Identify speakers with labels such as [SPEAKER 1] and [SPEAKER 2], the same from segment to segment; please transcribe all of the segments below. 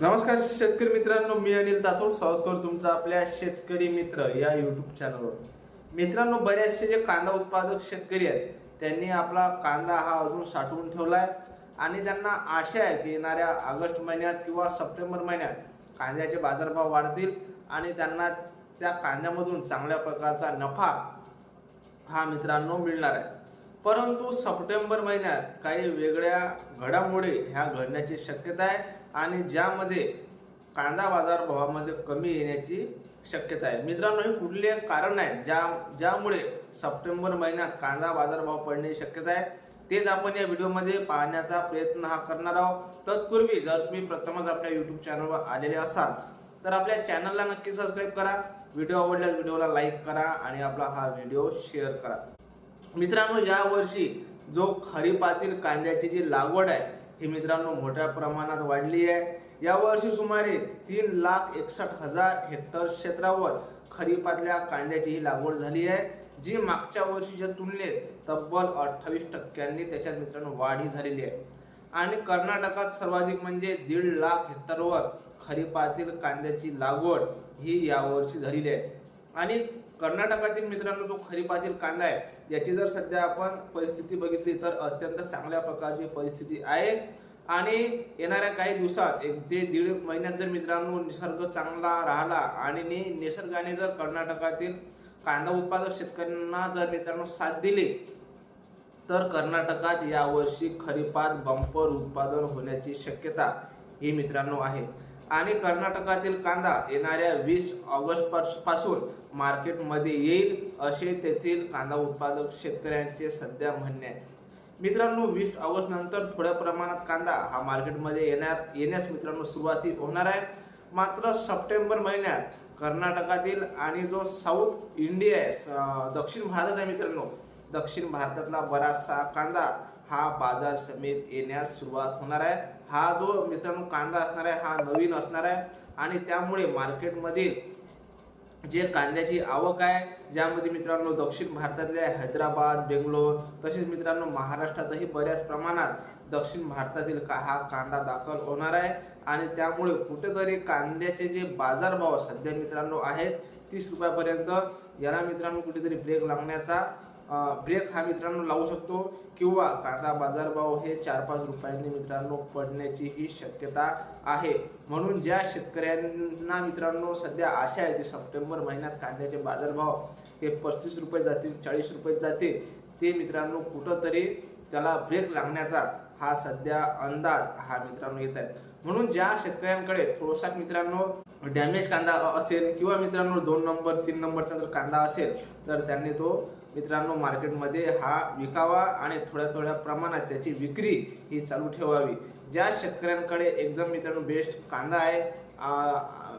[SPEAKER 1] नमस्कार शेतकरी मित्रांनो मी अनिल तातोड स्वागत करतो तुमचं आपल्या शेतकरी मित्र या युट्यूब चॅनलवर मित्रांनो बरेचसे जे कांदा उत्पादक शेतकरी आहेत त्यांनी आपला कांदा हा अजून साठवून ठेवला आहे आणि त्यांना आशा आहे की येणाऱ्या ऑगस्ट महिन्यात किंवा सप्टेंबर महिन्यात कांद्याचे बाजारभाव वाढतील आणि त्यांना त्या कांद्यामधून चांगल्या प्रकारचा नफा हा मित्रांनो मिळणार आहे. परंतु सप्टेंबर महिन्यात काही वेगळ्या घडामोडी ह्या घडण्याची शक्यता आहे. आणि ज्यामध्ये कांदा बाजार भावामध्ये कमी येण्याची शक्यता आहे. मित्रांनो हे कुठले कारण आहे? ज्या ज्यामुळे सप्टेंबर महिन्यात कांदा बाजारभाव पडण्याची शक्यता आहे तेच आपण या व्हिडिओमध्ये पाहण्याचा प्रयत्न हा करणार आहोत. तत्पूर्वी जर तुम्ही प्रथमच आपल्या यूट्यूब चॅनलवर आलेले असाल तर आपल्या चॅनलला नक्की सबस्क्राईब करा. व्हिडिओ आवडल्यास व्हिडिओला लाईक करा आणि आपला हा व्हिडिओ शेअर करा. मित्रांनो यावर्षी जो खरीपातील कांद्याची जी लागवड आहे ही मित्रांनो मोठ्या प्रमाणात वाढली आहे. या वर्षी सुमारे तीन लाख एकसष्ट हजार हेक्टर क्षेत्रावर खरीपातल्या कांद्याची ही लागवड झाली आहे. जी मागच्या वर्षीच्या तुलनेत तब्बल अठ्ठावीस टक्क्यांनी त्याच्यात मित्रांनो वाढ ही झालेली आहे. आणि कर्नाटकात सर्वाधिक म्हणजे दीड लाख हेक्टरवर खरीपातील कांद्याची लागवड ही यावर्षी झालेली आहे. आणि कर्नाटकातील मित्रांनो जो खरीपातील कांदा आहे याची जर सध्या आपण परिस्थिती बघितली तर अत्यंत चांगल्या प्रकारची परिस्थिती आहे. आणि येणाऱ्या काही दिवसात एक ते दीड महिन्यात जर मित्रांनो निसर्ग चांगला राहिला आणि निसर्गाने जर कर्नाटकातील कांदा उत्पादक शेतकऱ्यांना जर मित्रांनो साथ दिली तर कर्नाटकात यावर्षी खरीपात बंपर उत्पादन होण्याची शक्यता ही मित्रांनो आहे. आणि कर्नाटकातील कांदा येणाऱ्या वीस ऑगस्टपासून मार्केटमध्ये येईल असे तेथील कांदा उत्पादक शेतकऱ्यांचे सध्या म्हणणे आहे. मित्रांनो वीस ऑगस्ट नंतर थोड्या प्रमाणात कांदा हा मार्केटमध्ये येणार येण्यास मित्रांनो सुरुवाती होणार आहे. मात्र सप्टेंबर महिन्यात कर्नाटकातील आणि जो साऊथ इंडिया आहे दक्षिण भारत आहे मित्रांनो दक्षिण भारतातला बराचसा कांदा हा बाजार समेत येण्यास सुरुवात होणार आहे. हा जो मित्रांनो कांदा असणार आहे हा नवीन असणार आहे आणि त्यामुळे मार्केटमध्ये जे कांद्याची आवक आहे ज्यामध्ये मित्रांनो दक्षिण भारतातले हैदराबाद बेंगलोर तसेच मित्रांनो महाराष्ट्रातही बऱ्याच प्रमाणात दक्षिण भारतातील का हा कांदा दाखल होणार आहे. आणि त्यामुळे कुठेतरी कांद्याचे जे बाजारभाव सध्या मित्रांनो आहेत तीस रुपयापर्यंत याला मित्रांनो कुठेतरी ब्रेक लागण्याचा ब्रेक हा मित्रांनो लावू शकतो किंवा कांदा बाजारभाव हे चार पाच रुपयांनी मित्रांनो पडण्याची ही शक्यता आहे. म्हणून ज्या शेतकऱ्यांना मित्रांनो सध्या आशा आहे की सप्टेंबर महिन्यात कांद्याचे बाजारभाव हे पस्तीस रुपये जातील चाळीस रुपये जातील ते मित्रांनो कुठंतरी त्याला ब्रेक लागण्याचा हा सध्या अंदाज हा मित्रांनो येत आहे. म्हणून ज्या शेतकऱ्यांकडे थोडासा मित्रांनो डॅमेज कांदा असेल किंवा मित्रांनो दोन नंबर तीन नंबरचा जर कांदा असेल तर त्यांनी तो मित्रांनो मार्केटमध्ये हा विकावा आणि थोड्या थोड्या प्रमाणात त्याची विक्री ही चालू ठेवावी. ज्या शेतकऱ्यांकडे एकदम मित्रांनो बेस्ट कांदा आहे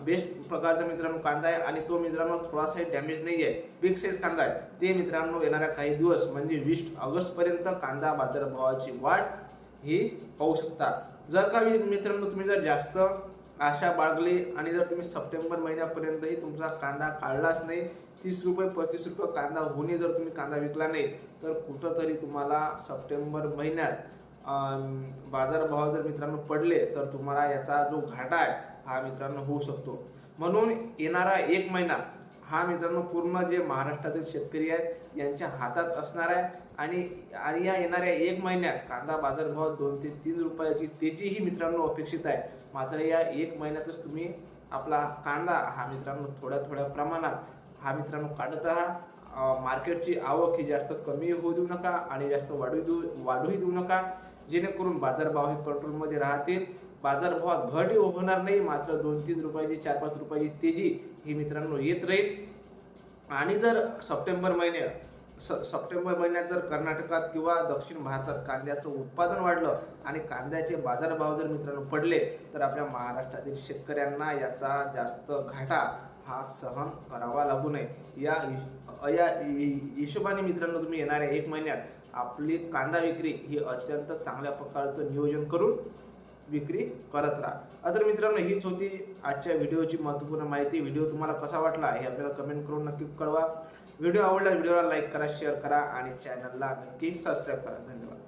[SPEAKER 1] बेस्ट प्रकारचा मित्रांनो कांदा आहे आणि तो मित्रांनो थोडासाही डॅमेज नाही आहे बिग साईज कांदा आहे ते मित्रांनो येणाऱ्या काही दिवस म्हणजे वीस ऑगस्टपर्यंत कांदा बाजारभावाची वाढ ही पाहू शकतात जर का मी- मित्रांनो तुम्ही जर जास्त आशा बाळगली आणि जर तुम्ही सप्टेंबर महिन्यापर्यंतही तुमचा कांदा काढलाच नाही तीस रुपये पस्तीस रुपये कांदा होणे जर तुम्ही कांदा विकला नाही तर कुठंतरी तुम्हाला सप्टेंबर महिन्यात बाजारभाव जर मित्रांनो पडले तर तुम्हाला याचा जो घाटा आहे हा मित्रांनो होऊ शकतो. म्हणून येणारा एक महिना हा मित्रांनो पूर्ण जे महाराष्ट्रातील शेतकरी आहेत यांच्या हातात असणार आहे. आणि आणि या येणाऱ्या एक महिन्यात कांदा बाजारभाव दोन ते तीन रुपयाची तेजीही मित्रांनो अपेक्षित आहे. मात्र या एक महिन्यातच तुम्ही आपला कांदा हा मित्रांनो थोड्या थोड्या प्रमाणात हा मित्रांनो काढत राहा. मार्केटची आवक ही जास्त कमी होऊ देऊ नका आणि जास्त वाढू देऊ वाढूही देऊ नका. जेणेकरून बाजारभाव हे कंट्रोलमध्ये राहतील. बाजारभावात घट होणार नाही मात्र दोन तीन रुपयाची चार पाच रुपयाची तेजी ही मित्रांनो येत राहील. आणि जर सप्टेंबर महिन्यात स सप्टेंबर महिन्यात जर कर्नाटकात किंवा दक्षिण भारतात कांद्याचं उत्पादन वाढलं आणि कांद्याचे बाजारभाव जर मित्रांनो पडले तर आपल्या महाराष्ट्रातील शेतकऱ्यांना याचा जास्त घाटा हा सहन करावा लागू नये. या हिश- या हिशोबाने मित्रांनो तुम्ही येणाऱ्या एक महिन्यात आपली कांदा विक्री ही अत्यंत चांगल्या प्रकारचं नियोजन करून विक्री करत राहा. तर मित्रांनो हीच होती आजच्या व्हिडिओची महत्त्वपूर्ण माहिती. व्हिडिओ तुम्हाला कसा वाटला हे आपल्याला कमेंट करून नक्की कळवा. व्हिडिओ आवडला व्हिडिओला लाईक करा शेअर करा आणि चॅनलला नक्की सबस्क्राईब करा. धन्यवाद.